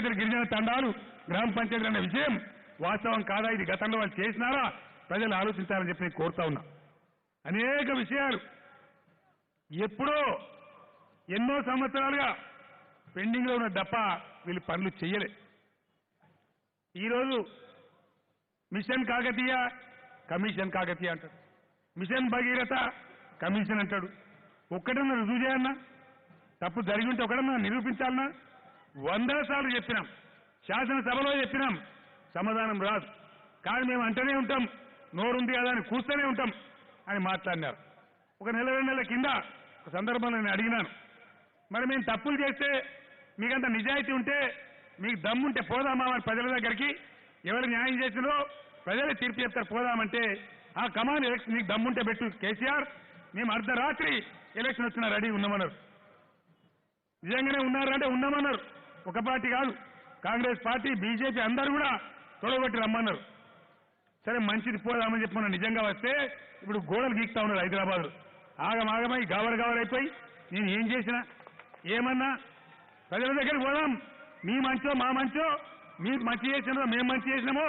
పంచాయతీలు గిరిజన తండాలు గ్రామ పంచాయతీలు అనే విషయం వాస్తవం కాదా? ఇది గతంలో వాళ్ళు చేసినారా? ప్రజలు ఆలోచించాలని చెప్పి నేను కోరుతా ఉన్నా. అనేక విషయాలు. ఎప్పుడో ఎన్నో సంవత్సరాలుగా పెండింగ్లో ఉన్న దప్ప వీళ్ళు పనులు చేయలే ఈరోజు మిషన్ కాకతీయ కమిషన్ కాకతీయ అంటాడు మిషన్ భగీరథ కమిషన్ అంటాడు. ఒక్కడన్నా రుజువు చేయన్నా తప్పు జరిగి ఉంటే ఒకడన్నా నిరూపించాలన్నా? వందల సార్లు చెప్పినాం. శాసనసభలో చెప్పినాం. సమాధానం రాదు. కానీ మేము అంటూనే ఉంటాం. నోరుంది కదా అని కూర్చొనే ఉంటాం అని మాట్లాడినారు. ఒక నెల రెండు నెలల కింద ఒక సందర్భంలో నేను అడిగినాను. మరి మేము తప్పులు చేస్తే మీకంత నిజాయితీ ఉంటే మీకు దమ్ముంటే పోదామా మరి ప్రజల దగ్గరికి? ఎవరు న్యాయం చేసినో ప్రజలే తీర్పు చెప్తారు పోదామంటే. ఆ కమాండ్ ఎలక్షన్ నీకు దమ్ముంటే పెట్టు కేసీఆర్. మేము అర్ధరాత్రి ఎలక్షన్ వచ్చిన రెడీ ఉన్నామన్నారు. నిజంగానే ఉన్నారంటే ఉన్నామన్నారు. ఒక పార్టీ కాదు. కాంగ్రెస్ పార్టీ బీజేపీ అందరూ కూడా తొడగొట్టి రమ్మన్నారు. సరే మంచిది పోదామని చెప్పి మనం నిజంగా వస్తే ఇప్పుడు గోడలు గీక్తా ఉన్నారు హైదరాబాద్. ఆగమాగమై గావర గావరైపోయి అయిపోయి నేను ఏం చేసినా ఏమన్నా ప్రజల దగ్గరికి పోదాం. మీ మంచో మా మంచో మీరు మంచి చేసినో మేము మంచి చేసినామో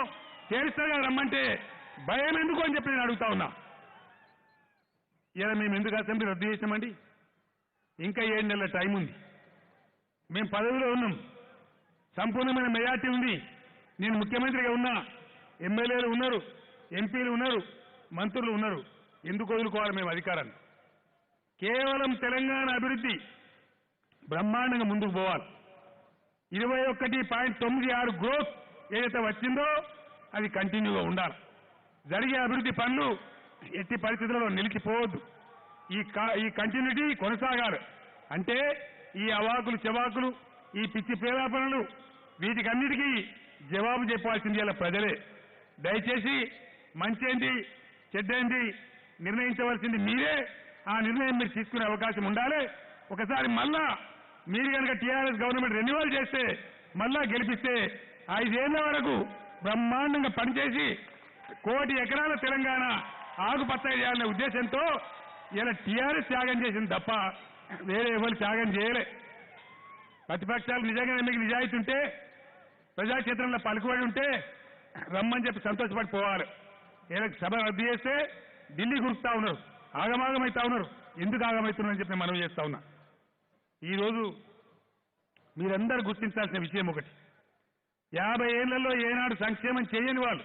తెలుస్తారు కదా రమ్మంటే భయం ఎందుకు అని చెప్పి నేను అడుగుతా ఉన్నా. ఇలా మేము ఎందుకు అసెంబ్లీ రద్దు చేసినామండి? ఇంకా ఏడు నెలల టైం ఉంది. మేము పదవిలో ఉన్నాం. సంపూర్ణమైన మెజార్టీ ఉంది. నేను ముఖ్యమంత్రిగా ఉన్నా. ఎమ్మెల్యేలు ఉన్నారు. ఎంపీలు ఉన్నారు. మంత్రులు ఉన్నారు. ఎందుకు వదులుకోవాలి మేము అధికారాన్ని? కేవలం తెలంగాణ అభివృద్ధి బ్రహ్మాండంగా ముందుకు పోవాలి. ఇరవై ఒకటి పాయింట్ తొమ్మిది ఆరు గ్రోత్ ఏదైతే వచ్చిందో అది కంటిన్యూగా ఉండాలి. జరిగే అభివృద్ధి పనులు ఎట్టి పరిస్థితుల్లో నిలిచిపోవద్దు. ఈ కా- ఈ కంటిన్యూటీ కొనసాగాలి. అంటే ఈ అవాకులు చెవాకులు ఈ పిచ్చి ప్రేలాపనలు వీటికన్నిటికీ జవాబు చెప్పాల్సింది ఇలా ప్రజలే. దయచేసి మంచేంటి చెడ్డేంటి నిర్ణయించవలసింది మీరే. ఆ నిర్ణయం మీరు తీసుకునే అవకాశం ఉండాలి. ఒకసారి మళ్ళా మీరు కనుక టీఆర్ఎస్ గవర్నమెంట్ రెన్యువల్ చేస్తే మళ్ళా గెలిపిస్తే ఐదేళ్ళ వరకు బ్రహ్మాండంగా పనిచేసి కోటి ఎకరాల తెలంగాణ ఆకుపచ్చగా చేయాలనే ఉద్దేశంతో ఇలా టీఆర్ఎస్ త్యాగం చేసింది తప్ప వేరే ఎవరు త్యాగం చేయలే. ప్రతిపక్షాలు నిజంగానే మీకు నిజాయితీ ఉంటే ప్రజాక్షేత్రంలో పలుకుబడి ఉంటే రమ్మని చెప్పి సంతోషపడిపోవాలి ఏదో సభ రద్దు చేస్తే ఢిల్లీ గురుకుతా ఉన్నారు ఆగమాగమైతా ఉన్నారు ఎందుకు ఆగమవుతున్నారని చెప్పి మనం మనవి చేస్తా ఉన్నా. ఈరోజు మీరందరూ గుర్తించాల్సిన విషయం ఒకటి. యాభై ఏళ్ళలో ఏనాడు సంక్షేమం చేయని వాళ్ళు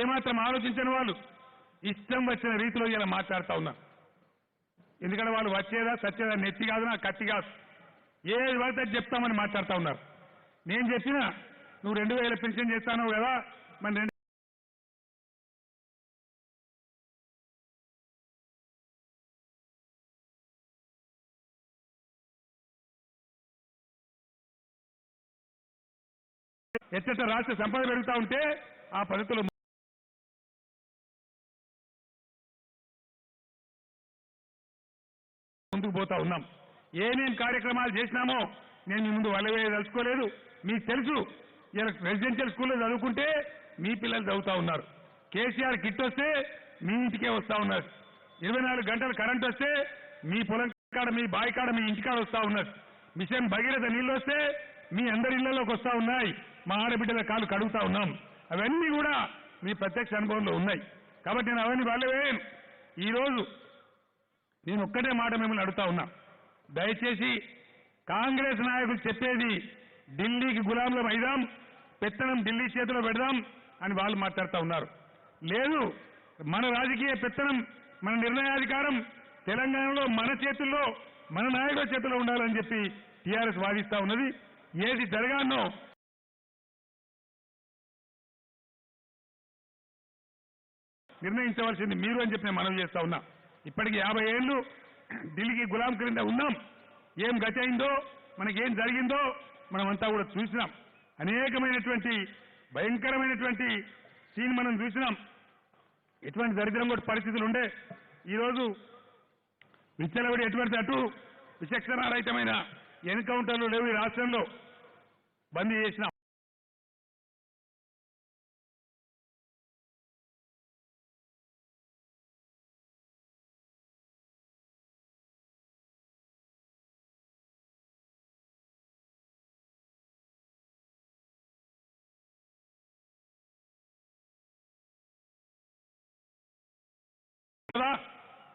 ఏమాత్రం ఆలోచించని వాళ్ళు ఇష్టం వచ్చిన రీతిలో ఇలా మాట్లాడుతూ ఉన్నారు. ఎందుకంటే వాళ్ళు వచ్చేదా సచ్చేదా నెత్తి కాదు నా కత్తి కాదు. ఏది పడితే చెప్తామని మాట్లాడుతా ఉన్నారు. నేను చెప్పినా నువ్వు రెండు వేల పెన్షన్ చేస్తాను కదా మన రెండు ఎట్ట రాష్ట్ర సంపద పెరుగుతూ ఉంటే ఆ పద్ధతిలో ముందుకు పోతా ఉన్నాం. ఏమేం కార్యక్రమాలు చేసినామో నేను మీ ముందు వలవేయదలుచుకోలేదు మీకు తెలుసు ఇలా రెసిడెన్షియల్ స్కూల్లో చదువుకుంటే మీ పిల్లలు చదువుతా ఉన్నారు. కేసీఆర్ కిట్ వస్తే మీ ఇంటికే వస్తా ఉన్నారు ఇరవై నాలుగు గంటలు కరెంట్ వస్తే మీ పొలం కాడ మీ బావి కాడ మీ ఇంటికాడ వస్తా ఉన్నారు మిషన్ భగీరథ నీళ్ళు వస్తే మీ అందరి ఇళ్ళలోకి వస్తా ఉన్నాయి. మా ఆడబిడ్డల కాలు కడుగుతా ఉన్నాం. అవన్నీ కూడా మీ ప్రత్యక్ష అనుభవంలో ఉన్నాయి. కాబట్టి నేను అవన్నీ వాళ్ళవేయను ఈరోజు నేను ఒక్కటే మాట మిమ్మల్ని అడుగుతా ఉన్నా. దయచేసి కాంగ్రెస్ నాయకులు చెప్పేది ఢిల్లీకి గులాంలో అయిదాం పెత్తనం ఢిల్లీ చేతిలో పెడదాం అని వాళ్ళు మాట్లాడుతూ ఉన్నారు. లేదు మన రాజకీయ పెత్తనం మన నిర్ణయాధికారం తెలంగాణలో మన చేతుల్లో మన నాయకుల చేతిలో ఉండాలని చెప్పి టీఆర్ఎస్ వాదిస్తా ఉన్నది. ఏది జరగానో నిర్ణయించవలసింది మీరు అని చెప్పి నేను మనవి చేస్తా ఉన్నా. ఇప్పటికి యాభై ఏళ్ళు ఢిల్లీకి గులాం క్రింద ఉన్నాం. ఏం గతయిందో మనకేం జరిగిందో మనమంతా కూడా చూసినాం. అనేకమైనటువంటి భయంకరమైనటువంటి సీన్ మనం చూసినాం. ఎటువంటి దరిద్రం కూడా పరిస్థితులు ఉండే ఈరోజు విచ్చలవిడి ఎటువంటి అటు విచక్షణారహితమైన ఎన్కౌంటర్లు లేవు ఈ రాష్ట్రంలో. బందీ చేసినాం.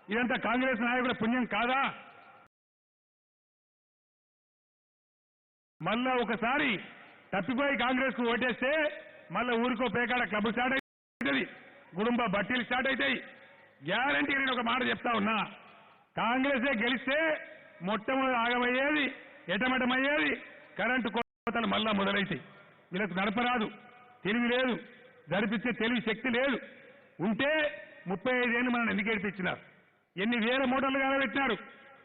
ఇదంతా కాంగ్రెస్ నాయకుల పుణ్యం కాదా? మళ్ళా ఒకసారి తప్పిపోయి కాంగ్రెస్కు ఓటేస్తే మళ్ళా ఊరికో పేకాడ క్లబ్ స్టార్ట్ అవుతుంది గుడుంబ బట్టీలు స్టార్ట్ అవుతాయి గ్యారంటీ నేను ఒక మాట చెప్తా ఉన్నా. కాంగ్రెసే గెలిస్తే మొట్టమొదటి ఆగమయ్యేది ఎటమటమయ్యేది కరెంటు కోతలు మళ్ళా మొదలైతాయి. వీళ్ళకు నడపరాదు తెలివి లేదు. జరిపించే తెలివి శక్తి లేదు. ఉంటే ముప్పై ఐదేళ్ళు మనల్ని ఎందుకు ఏడిపించినారు? ఎన్ని వేల మూటలు కాలబెట్టినారు?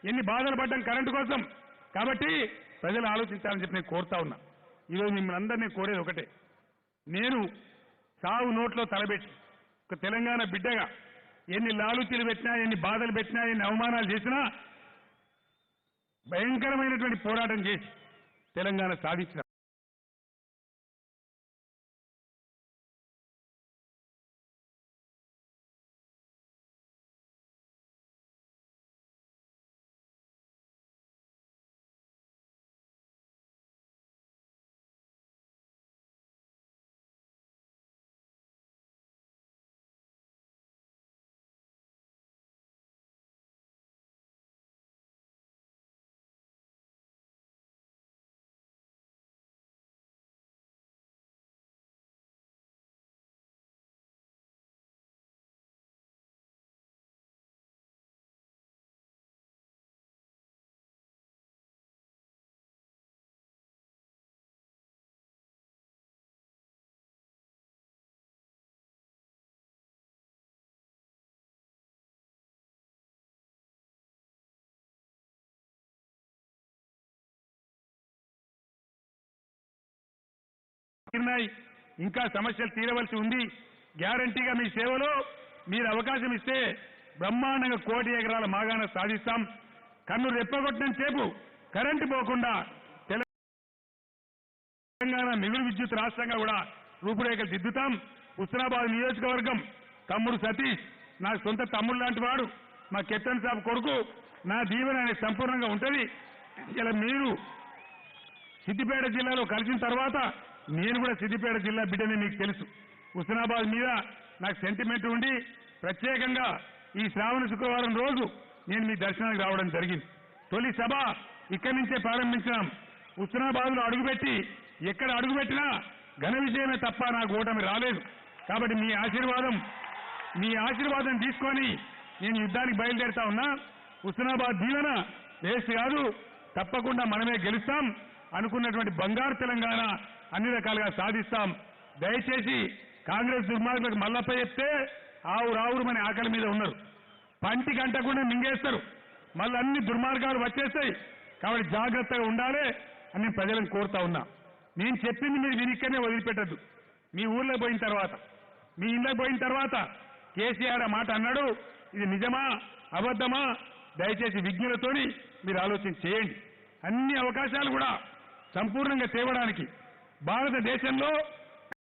ఎన్ని బాధలు పడ్డాం కరెంటు కోసం? కాబట్టి ప్రజలు ఆలోచించాలని చెప్పి నేను కోరుతా ఉన్నా. ఈరోజు మిమ్మల్ని అందరినీ కోరేది ఒకటే. నేను సాగు నోట్లో తలబెట్టి ఒక తెలంగాణ బిడ్డగా ఎన్ని లాలుచీలు పెట్టినా ఎన్ని బాధలు పెట్టినా ఎన్ని అవమానాలు చేసినా భయంకరమైనటువంటి పోరాటం చేసి తెలంగాణ సాధించిన తీరినాయి ఇంకా సమస్యలు తీరవలసి ఉంది. గ్యారంటీగా మీ సేవలో మీరు అవకాశం ఇస్తే బ్రహ్మాండంగా కోటి ఎకరాల మాగాన సాధిస్తాం. కన్ను రెప్పగొట్టిన సేపు కరెంటు పోకుండా తెలంగాణ మిగులు విద్యుత్ రాష్ట్రంగా కూడా రూపురేఖలు దిద్దుతాం. హుస్నాబాద్ నియోజకవర్గం తమ్ముడు సతీష్ నాకు సొంత తమ్ముడు లాంటి వాడు. మా కెప్టెన్ సాబ్ కొడుకు నా దీవెన అనేది సంపూర్ణంగా ఉంటుంది. ఇలా మీరు సిద్దిపేట జిల్లాలో కలిసిన తర్వాత నేను కూడా సిద్దిపేట జిల్లా బిడ్డని మీకు తెలుసు. హుస్నాబాద్ మీద నాకు సెంటిమెంట్ ఉండి ప్రత్యేకంగా ఈ శ్రావణ శుక్రవారం రోజు నేను మీ దర్శనానికి రావడం జరిగింది. తొలి సభ ఇక్కడి నుంచే ప్రారంభించినాం. హుస్నాబాద్లో అడుగుపెట్టి ఎక్కడ అడుగుపెట్టినా ఘన విజయమే తప్ప నాకు ఓటమి రాలేదు. కాబట్టి మీ ఆశీర్వాదం మీ ఆశీర్వాదం తీసుకొని నేను యుద్ధానికి బయలుదేరుతా ఉన్నా. హుస్నాబాద్ దీవెన వేస్ట్ కాదు తప్పకుండా మనమే గెలుస్తాం. అనుకున్నటువంటి బంగారు తెలంగాణ అన్ని రకాలుగా సాధిస్తాం. దయచేసి కాంగ్రెస్ దుర్మార్గులకు మల్లప్ప చెప్తే ఆవు రావురమని ఆకలి మీద ఉన్నారు పంటి గంటకుండా మింగేస్తారు. మళ్ళీ అన్ని దుర్మార్గాలు వచ్చేస్తాయి. కాబట్టి జాగ్రత్తగా ఉండాలి అని నేను ప్రజలను కోరుతా ఉన్నా. నేను చెప్పింది మీరు వినిక్కనే వదిలిపెట్టద్దు. మీ ఊర్లో పోయిన తర్వాత మీ ఇళ్ళకి పోయిన తర్వాత కేసీఆర్ ఆ మాట అన్నాడు. ఇది నిజమా? అబద్ధమా? దయచేసి విజ్ఞులతోని మీరు ఆలోచన చేయండి. అన్ని అవకాశాలు కూడా సంపూర్ణంగా తేవడానికి భారతదేశంలో